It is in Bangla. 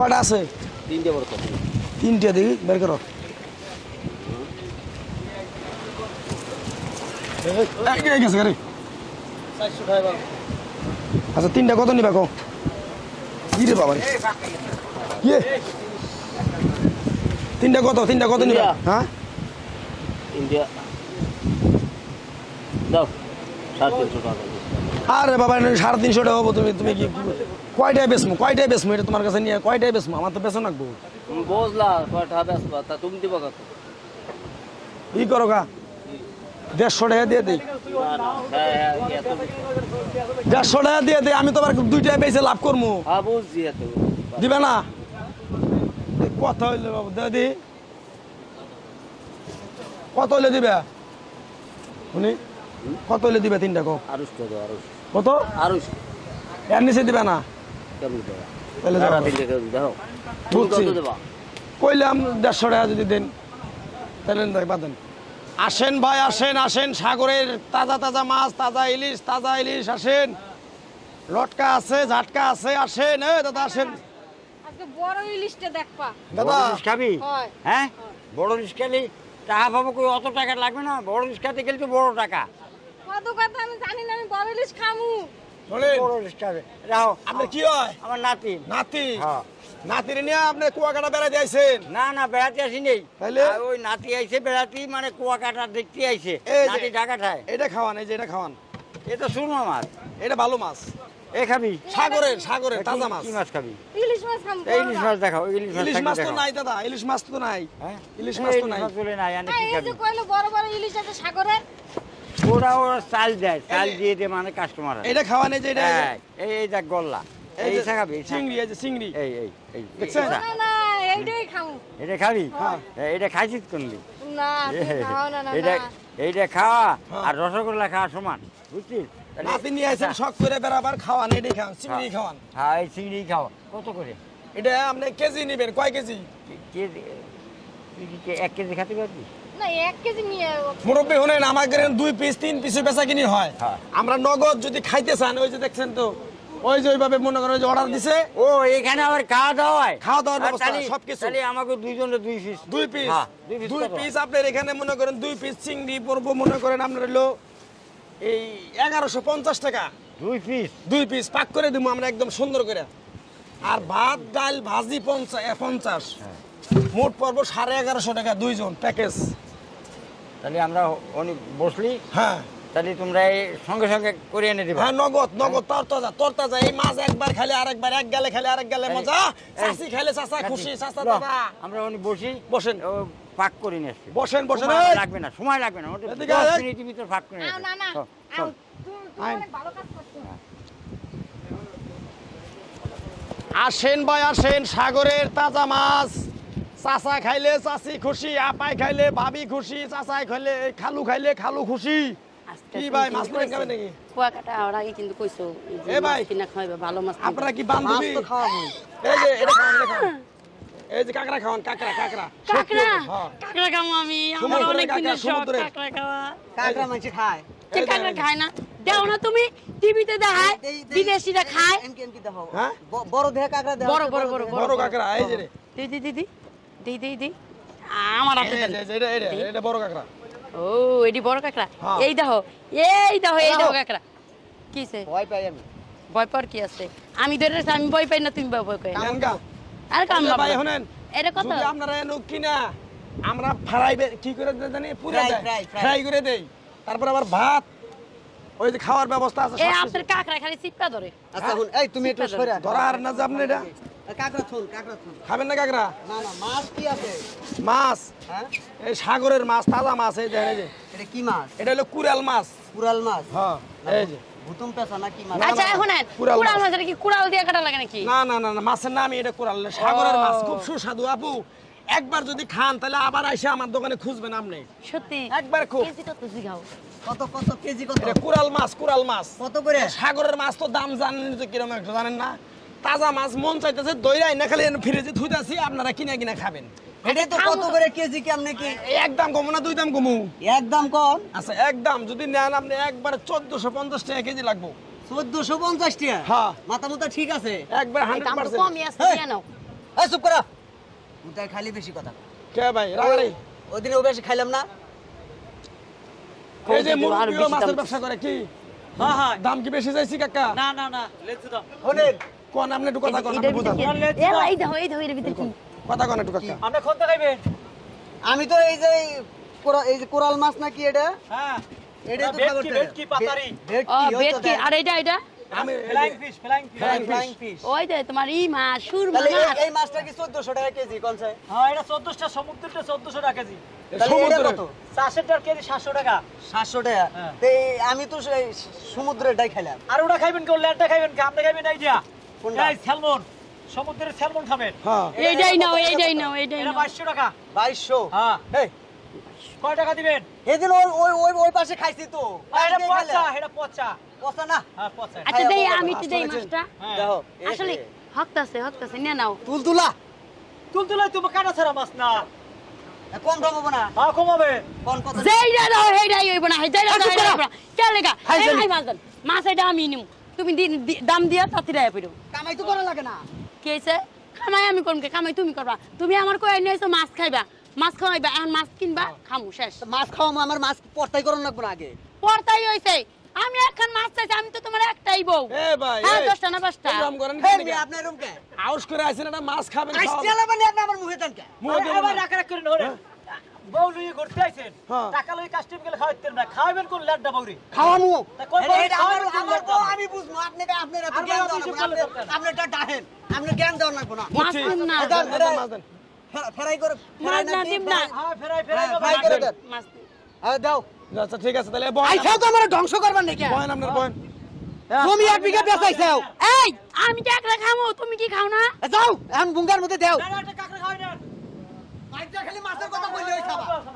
কটা আছে? তিনটে বড় তিনটে দেখি বের করো। আচ্ছা তিনটা কত নিবা কো কি রে বাবা? ইয়ে তিনটা কত তিনটা কত নিবা? তিনটা। হ্যাঁ? ইন্ডিয়া। দাও সাড়ে তিনশো টাকা। আরে বাবা সাড়ে তিনশো টাকা হব তুমি তুমি কি কয়টায় বেসমু কয়টায় বেসমু এটা তোমার কাছে নিয়ে কয়টায় বেসমু আমার তো বেসন রাখব বুঝলা কয়টা বেসবা তা তুমি দিবা কত ই করো গা। দেড়শো টাকা দিয়ে দিই হ্যাঁ হ্যাঁ এত দেড়শো টাকা দিয়ে দিই আমি তো আবার দুইটায় বেশি লাভ করব হ্যাঁ দিবে না? কথা হইলে বাবু? দে দি। কত হইলে দিবে? শুনি। কত হইলে দিবে তিনটা কো? আড়াইশো। কত? আড়াইশো। এর নিচে দিবে না? তাহলে বুঝছি। কইলাম দেড়শো টাকা যদি দেন তাহলে বাদেন আসেন ভাই আসেন আসেন। সাগরের তাজা তাজা মাছ তাজা ইলিশ তাজা ইলিশ আসেন। লটকা আছে ঝাটকা আছে আসেন। এ দাদা আসেন। বড় ইলিশটা দেখবা। দাদা। খাবি? হ্যাঁ? বড় ইলিশ খেলে টাকা পাবো কই? অত টাকা লাগবে না। বড় ইলিশ খেতে গেলে তো বড় টাকা। কত কথা আমি জানি না আমি বড় ইলিশ খামু। বলেন। বড় ইলিশ খাবে। রাও আপনার কি হয়? আমার নাতি। নাতি? হ্যাঁ। নাতির নিয়ে আপনি কুয়াকাটা বেড়াতে আইছেন? না না বেড়াতে আসি নেই তাইলে? ওই নাতি আইছে বেড়াতে মানে কুয়াকাটা দেখতে আইছে। নাতি ঢাকা খায় এটা খাওয়ান এই যে এটা খাওয়ান। এটা শুনো আমার এটা ভালো মাছ। এ খাবি। সাগরের সাগরের তাজা মাছ। কি মাছ খাবি? ইলিশ মাছ খামু এই ইলিশ মাছ দেখাও ইলিশ মাছ ইলিশ মাছ তো নাই দাদা ইলিশ মাছ তো নাই। হ্যাঁ? ইলিশ মাছ তো ইলিশ নাই। মাছ তুলে নাই আনে কি এই যে কইলো বড় বড় ইলিশ আছে সাগরের ওরা ওরা চাল দেয় চাল দিয়ে দিয়ে মানে কাস্টমার এটা খাওয়ান এই যে এটা এই যে- এই এই দেখ গল্লা। এই খাবি চিংড়ি এই যে চিংড়ি। এই এই এই দেখছেন? এইটা। না না এইটাই খামু এটা খাবি? হ্যাঁ। এটা খাইছিস কোনলি না এটা এইটা খাওয়া হ্যাঁ। আর রসগোল্লা খাওয়া সমান বুঝছিস? নাতি নিয়ে আসেন শখ করে বেড়াবার খাওয়ান এটাই খাওয়ান চিংড়ি খাওয়ান। হ্যাঁ এই চিংড়ি খাওয়া কত করে? এটা আপনি কেজি নেবেন কয় কেজি? কে- কে- তুই কি কে- এক কেজি খাতে পারবি? কেজি মুরব্বী শুনেন আমাদের দুই পিস তিন পিসে বেচা কিনি হয়। হ্যাঁ। আমরা নগদ যদি খাইতে চান ওই যে দেখছেন তো ওই যে ওইভাবে মনে করেন ওই যে অর্ডার দিছে। ও এখানে আবার খাওয়া দাওয়া হয়? খাওয়া দাওয়ার ব্যবস্থা, সবকিছু। তাহলে আমাকে দুইজনে দুই পিস দুই পিস হ্যাঁ, দুই পিস দুই কত? পিস আপনার এখানে মনে করেন দুই পিস চিংড়ি পড়ব মনে করেন আপনার হলো এই এগারোশো পঞ্চাশ টাকা। দুই পিস দুই পিস পাক করে দিব আমরা একদম সুন্দর করে। আর ভাত ডাল ভাজি পঞ্চাশ পঞ্চাশ। হ্যাঁ। মোট পর্ব সাড়ে এগারোশো টাকা দুইজন প্যাকেজ তাহলে আমরা অনেক বসলি। হ্যাঁ। তাহলে তোমরা এই সঙ্গে সঙ্গে করে এনে দিবা। হ্যাঁ নগদ নগদ তরতাজা তরতাজা এই মাছ একবার খাইলে আরেকবার এক গেলে খাইলে আরেক গেলে মজা। চাষি খেলে চাষা খুশি চাষা দাদা আমরা অনেক বসি বসেন। পাক করে নিয়ে আসছি। বসেন, বসেন, লাগবে না সময় লাগবে না। মিনিটের ভিতর পাক করে না না আসেন ভাই আসেন সাগরের তাজা মাছ। চাচা খাইলে চাচি খুশি আপাই খাইলে ভাবি খুশি চাচাই খাইলে খালু খাইলে খালু খুশি। কি ভাই মাছ মারেন খাবে নাকি? কুয়াকাটা আর আগে কিন্তু কইছো এ ভাই। কিনা খাওয়াবে ভালো মাছ আপনারা কি বান্ধবী এই যে এটা খাওয়ান এটা খাওয়ান এই যে কাকড়া খাওয়ান কাকড়া কাকড়া। কাঁকড়া। কাঁকড়া আমি। আমার অনেক দিনের শখ সমুদ্রের। খাওয়া কাঁকড়া মাছ খায়। কে খায় না? দেও না তুমি টিভিতে দেখায় বিদেশিরা খায়। এমকি এমকি দেখো? বড় দেহে কাঁকড়া বড় বড় বড় বড় কাকড়া এই যে রে। দি। দি দি দি দি দি দি আমার হাতে দেন। এটা এটা এটা বড় কাকড়া। ও এডি বড় কাঁকড়া। হ্যাঁ। এই দেখো এই দেখো এই দাও। কাঁকড়া। কিসে ভয় পাই আমি। ভয় পাওয়ার কি আছে? আমি ধরে আমি ভয় পাই না তুমি ভয় পাই। আর কাম না ভাই শুনেন এটা কত? যদি আপনারা কিনা আমরা ফ্রাই কি করে জানি? পুরো। ফ্রাই করে দেই। তারপর আবার ভাত ওই যে খাওয়ার ব্যবস্থা আছে এ আপনার কাঁকড়া খালি চিপা ধরে। আচ্ছা শুন এই তুমি একটু সরে আসো। ধরা না যে আপনি এটা। কাঁকড়া থুন কাঁকড়া থুন। খাবেন না কাকড়া? না না মাছ কি আছে? মাছ? হ্যাঁ? এই সাগরের মাছ তাজা মাছ এই দেখেন যে। এটা কি মাছ? এটা হলো কুড়াল মাছ। কুরাল মাছ? হ্যাঁ এই যে। ভুতুম পেশা না কি মাছ? আচ্ছা এখন কুড়াল মাছ। কি কুড়াল দিয়ে কাটা লাগে নাকি? না না না না মাছের নামই এটা কুড়াল। সাগরের মাছ খুব সুস্বাদু। আপু একবার যদি খান তাহলে আবার এসে আমার দোকানে খুঁজবেন আপনি। সত্যি? একবার খুব কেজি কত জিগাও? কত কত কেজি কত? এটা কুড়াল মাছ কুড়াল মাছ। কত করে? সাগরের মাছ তো দাম জানেন তো কীরকম একটা জানেন না? তাজা মাছ মন চাইতেছে দইরাই না খালি ফ্রিজে থুইতাছি আপনারা কিনে কিনে খাবেন। এটা তো কত করে কেজি কেমনে কি? এই এক দাম না দুই দাম কমু। একদম কম? আচ্ছা এক যদি নেন আপনি একবার চোদ্দশো পঞ্চাশ টাকা কেজি লাগবো। চোদ্দশো পঞ্চাশ টাকা? হ্যাঁ। মাথা মাথা ঠিক আছে? একবার হান্ড্রেড পার্সেন্ট কমই আছে কেন এই চুপ করা। মুতাই খালি বেশি কথা। কে ভাই রাগাড়ি ওই ও বেশি খাইলাম না। এই যে আরও মুরগি মাছের ব্যবসা করে কি? হ্যাঁ হ্যাঁ। দাম কি বেশি চাইছি কাকা? না না না। লেটস দাও শোনেন কোন আপনি একটু কথা কোন আপনি বুঝান। এ, এই দেখো এই দেখো এর ভিতরে কি? কথা কোন একটু কাকা। আপনি খাইবেন আমি তো এই যে এই কোরা- এই যে কোরাল মাছ নাকি এটা? হ্যাঁ। এটা তো ভেটকি, খাবার ভেটকি, পাতারি। ভেটকি তো ভেটকি। দেখ। আর এটা এটা? আমি flying fish flying fish flying fish. ওই যে তোমার ই মাছ সুরমা মাছ। এই মাছটা কি 1400 টাকা কেজি হ্যাঁ এটা 14টা সমুদ্রটা 1400 টাকা কেজি। এটা সমুদ্রের কেজি 700 টাকা। 700 টাকা। হ্যাঁ। এই আমি তো সেই সমুদ্রেরটাই খাইলাম। আর ওটা খাইবেন কেউ খাইবেন কি? আপনি খাইবেন কোনটা? এই স্যালমন সমুদ্রের স্যালমন খাবেন। হ্যাঁ। এইটাই নাও এইটাই নাও এইটাই নাও। 500 টাকা। 2200 হ্যাঁ। এই। কয় টাকা দিবেন? এদিন ওই ওই ওই ওই পাশে খাইছি তো। এটা পচা এটা পচা। পচা না? হ্যাঁ পচা। আচ্ছা দেই আমি তো দেই আসলে মাছটা। হ্যাঁ। দেখো আসলে হকতাছে হকতাছে নিয়ে নাও। তুলতুলা। তুলতুলাই তুমি কাটা ছাড়া মাছ না। কম দাম না। হ্যাঁ কমাবে কোন দাও হইব না দাও না। লেগা এই মাছ মাছ এটা আমি নিম। তুমি দাম দিয়া তাতি রায় পড়ো কামাই তো করা লাগে না। কি খামাই আমি করম কে? খামাই তুমি করবা। তুমি আমার কই নিয়েছো মাছ খাইবা। মাছ খাওয়াইবা এখন মাছ কিনবা খামু শেষ। মাছ খাওয়া আমার মাছ পর্তাই করন লাগবে না আগে। পড়তাই হইছে। আমি এখন মাছ চাইছি আমি তো তোমার একটাই বউ। এ ভাই হ্যাঁ দশটা না পাঁচটা? এরকম করেন কে? আপনার রুম কে? আউস করে আইছেন একটা মাছ খাবেন খাওয়াবেন। আইসিয়ালা মানে আপনি আমার মুখে দেন কে? মুখে আবার না। রাখা রাখ করে নরে বউ ঘুরতে আইছেন। টাকা লই কাস্টম গেলে খাওয়াইতেন না খাওয়াবেন কোন ল্যান্ডটা বউরি? খাওয়ামু। তা কোন এটা- এটা আমার খাওয়াবেন কোন আমার ল্যান্ডটা? বউ আমি বুঝব আপনি আপনার এত জ্ঞান বউ দেওয়া কিছু লাগবে না, বলে আপনি- দরকার নাই। আপনি এটা ডাহেন আপনি জ্ঞান দেওয়া না। মাছ কিন না। এটা- মাছ দেন, মাছ দেন। ফেরা- ফেরাই করে ফেরাই না দিব না। হ্যাঁ ফেরাই ফেরাই করে দেন। আরে দাও। আচ্ছা ঠিক আছে তাহলে তো আমার ধ্বংস করবার নাকি? বয়েন আপনার বয়েন তুমি এক বিঘা বেচাইছাও। এই! আমি তো একলা খামো তুমি কি খাও না? যাও এখন বুঙ্গার মধ্যে দেও না, না, একটা কাঁকড়া খাওয়াই নেন। খালি মাছের কথা বললে ওই খাবা না, না।